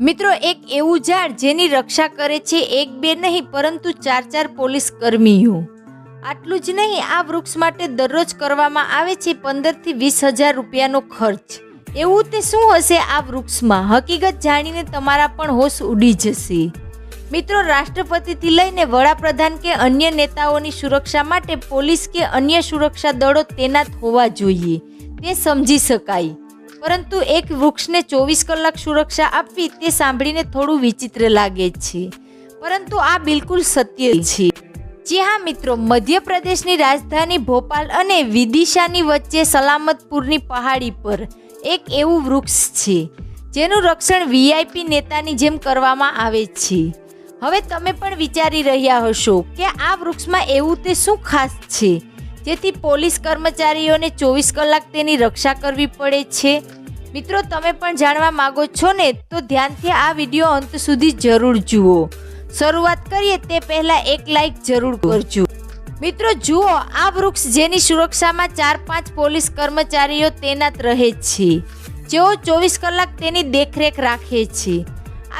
મિત્રો, એક એવું ઝાડ જેની રક્ષા કરે છે એક બે નહીં, પરંતુ ચાર ચાર પોલીસ કર્મીઓ. આટલું જ નહીં, આ વૃક્ષ માટે દરરોજ કરવામાં આવે છે પંદરથી વીસ હજાર રૂપિયાનો ખર્ચ. એવું તે શું હશે આ વૃક્ષમાં? હકીકત જાણીને તમારા પણ હોશ ઉડી જશે. મિત્રો, રાષ્ટ્રપતિથી લઈને વડાપ્રધાન કે અન્ય નેતાઓની સુરક્ષા માટે પોલીસ કે અન્ય સુરક્ષા દળો તૈનાત હોવા જોઈએ. તે સમજી શકાય. પરંતુ એક વૃક્ષને ચોવીસ કલાક સુરક્ષા આપવી તે સાંભળીને થોડું વિચિત્ર લાગે છે. પરંતુ આ બિલકુલ સત્ય છે. જી હા, મિત્રો, મધ્યપ્રદેશની રાજધાની ભોપાલ અને વિદિશાની વચ્ચે સલામતપુરની પહાડી પર એક એવું વૃક્ષ છે, જેનું રક્ષણ વીઆઈપી નેતાની જેમ કરવામાં આવે છે. હવે તમે પણ વિચારી રહ્યા હશો કે આ વૃક્ષમાં એવું તે શું ખાસ છે? જેથી પોલીસ કર્મચારીઓને ચોવીસ કલાક તેની રક્ષા કરવી પડે છે. મિત્રો, તમે પણ જાણવા માંગો છો ને, તો ધ્યાનથી આ વીડિયો અંત સુધી જરૂર જુઓ. શરૂઆત કરીએ તે પહેલાં એક લાઈક જરૂર કરજો. મિત્રો, જુઓ, આ વૃક્ષ જેની સુરક્ષામાં ચાર પાંચ પોલીસ કર્મચારીઓ તૈનાત રહે છે. જેઓ ચોવીસ કલાક તેની દેખરેખ રાખે છે.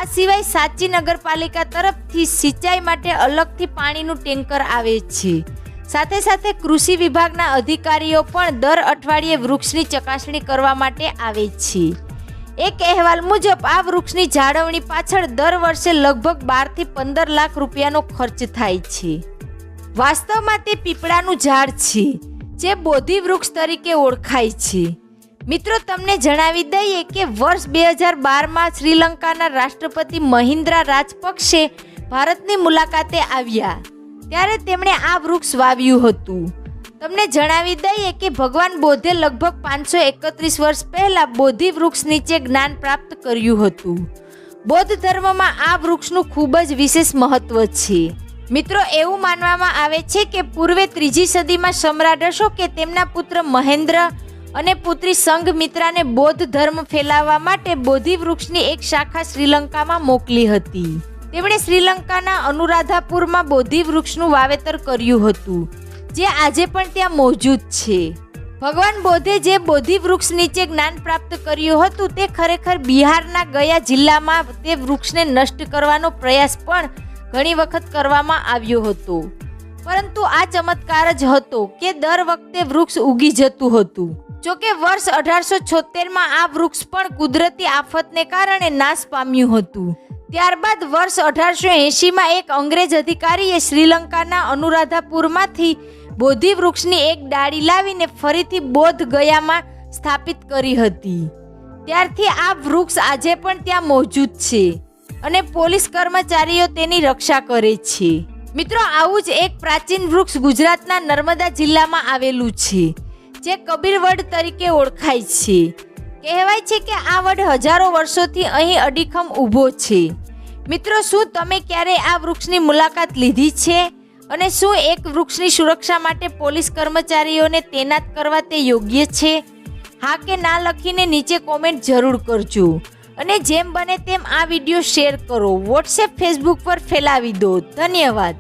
આ સિવાય સાચી નગરપાલિકા તરફથી સિંચાઈ માટે અલગથી પાણીનું ટેન્કર આવે છે. સાથે સાથે કૃષિ વિભાગના અધિકારીઓ પણ દર અઠવાડિયે વૃક્ષની ચકાસણી કરવા માટે આવે છે. એક અહેવાલ મુજબ, આ વૃક્ષની જાળવણી પાછળ દર વર્ષે લગભગ બારથી પંદર લાખ રૂપિયાનો ખર્ચ થાય છે. વાસ્તવમાં તે પીપળાનું ઝાડ છે, જે બોધિ વૃક્ષ તરીકે ઓળખાય છે. મિત્રો, તમને જણાવી દઈએ કે વર્ષ બે હજાર બારમાં શ્રીલંકાના રાષ્ટ્રપતિ મહિન્દ્રા રાજપક્ષે ભારતની મુલાકાતે આવ્યા. ત્યારે તેમણે આ વૃક્ષ વાવ્યું હતું. તમને જણાવી દઈએ કે ભગવાન બોધે લગભગ પાંચસો એકત્રીસ વર્ષ પહેલા બોધિ વૃક્ષ નીચે જ્ઞાન પ્રાપ્ત કર્યું હતું. બૌદ્ધ ધર્મમાં આ વૃક્ષનું ખૂબ જ વિશેષ મહત્વ છે. મિત્રો, એવું માનવામાં આવે છે કે પૂર્વે ત્રીજી સદીમાં સમ્રાટ અશોકે તેમના પુત્ર મહેન્દ્ર અને પુત્રી સંઘમિત્રાને બૌદ્ધ ધર્મ ફેલાવવા માટે બોધિ વૃક્ષની એક શાખા શ્રીલંકામાં મોકલી હતી. તેમણે શ્રીલંકાના અનુરાધાપુરમાં બોધિ વૃક્ષનું વાવેતર કર્યું હતું, જે આજે પણ ત્યાં મોજૂદ છે. ભગવાન બોધે જે બોધિ વૃક્ષ નીચે જ્ઞાન પ્રાપ્ત કર્યું હતું, તે ખરેખર બિહારના ગયા જિલ્લામાં તે વૃક્ષને નષ્ટ કરવાનો પ્રયાસ પણ ઘણી વખત કરવામાં આવ્યો હતો. પરંતુ આ ચમત્કાર જ હતો કે દર વખતે વૃક્ષ ઉગી જતું હતું. જોકે વર્ષ અઢારસો છોતેરમાં આ વૃક્ષ પણ કુદરતી આફતને કારણે નાશ પામ્યું હતું. ત્યારબાદ વર્ષ અઢારસો એંશીમાં એક અંગ્રેજ અધિકારીએ શ્રીલંકાના અનુરાધાપુરમાંથી બોધિ વૃક્ષની એક ડાળી લાવીને ફરીથી બોધ ગયામાં સ્થાપિત કરી હતી. ત્યારથી આ વૃક્ષ આજે પણ ત્યાં મોજૂદ છે અને પોલીસ કર્મચારીઓ તેની રક્ષા કરે છે. મિત્રો, આવું જ એક પ્રાચીન વૃક્ષ ગુજરાતના નર્મદા જિલ્લામાં આવેલું છે, જે કબીરવડ તરીકે ઓળખાય છે. કહેવાય છે કે આ વડ હજારો વર્ષોથી અહીં અડીખમ ઊભો છે. મિત્રો, શું તમે ક્યારેય આ વૃક્ષની મુલાકાત લીધી છે? અને શું એક વૃક્ષની સુરક્ષા માટે પોલીસ કર્મચારીઓને તૈનાત કરવા તે યોગ્ય છે? હા કે ના લખીને નીચે કોમેન્ટ જરૂર કરજો. અને જેમ બને તેમ આ વીડિયો શેર કરો. વોટ્સએપ ફેસબુક પર ફેલાવી દો. ધન્યવાદ.